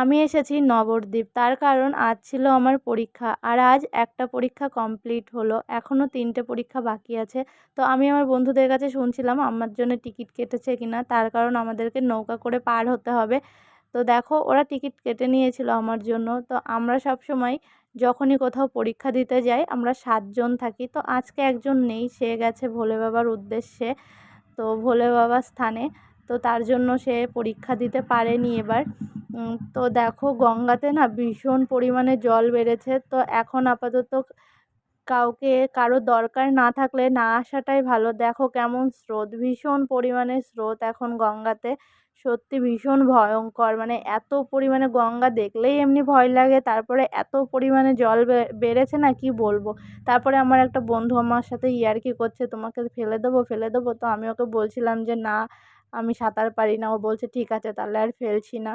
আমি এসেছি নবদ্বীপ। তার কারণ আজ ছিল আমার পরীক্ষা, আর আজ একটা পরীক্ষা কমপ্লিট হলো। এখনও তিনটে পরীক্ষা বাকি আছে। তো আমি আমার বন্ধুদের কাছে শুনছিলাম, আমার জন্য টিকিট কেটেছে কি না তার কারণ আমাদেরকে নৌকা করে পার হতে হবে। তো দেখো, ওরা টিকিট কেটে নিয়েছিল আমার জন্য। তো আমরা সব সময় যখনই কোথাও পরীক্ষা দিতে যাই, আমরা সাতজন থাকি। তো আজকে একজন নেই, সে গেছে ভোলে বাবার উদ্দেশ্যে, তো ভোলে বাবার স্থানে। তো তার জন্য সে পরীক্ষা দিতে পারেনি এবার। তো দেখো গঙ্গাতে না ভীষণ পরিমাণে জল বেড়েছে। তো এখন আপাতত কাউকে, কারও দরকার না থাকলে না আসাটাই ভালো। দেখো কেমন স্রোত, ভীষণ পরিমাণে স্রোত এখন গঙ্গাতে। সত্যি ভীষণ ভয়ঙ্কর মানে এত পরিমাণে গঙ্গা দেখলেই এমনি ভয় লাগে, তারপরে এত পরিমাণে জল বেড়েছে না কি বলব? তারপরে আমার একটা বন্ধু আমার সাথে ইয়ার্কি করছে, তোমাকে ফেলে দেবো ফেলে দেবো। তো আমি ওকে বলছিলাম যে, না, আমি সাঁতার পারি না। ও বলছে, ঠিক আছে, তাহলে আর ফেলছি না।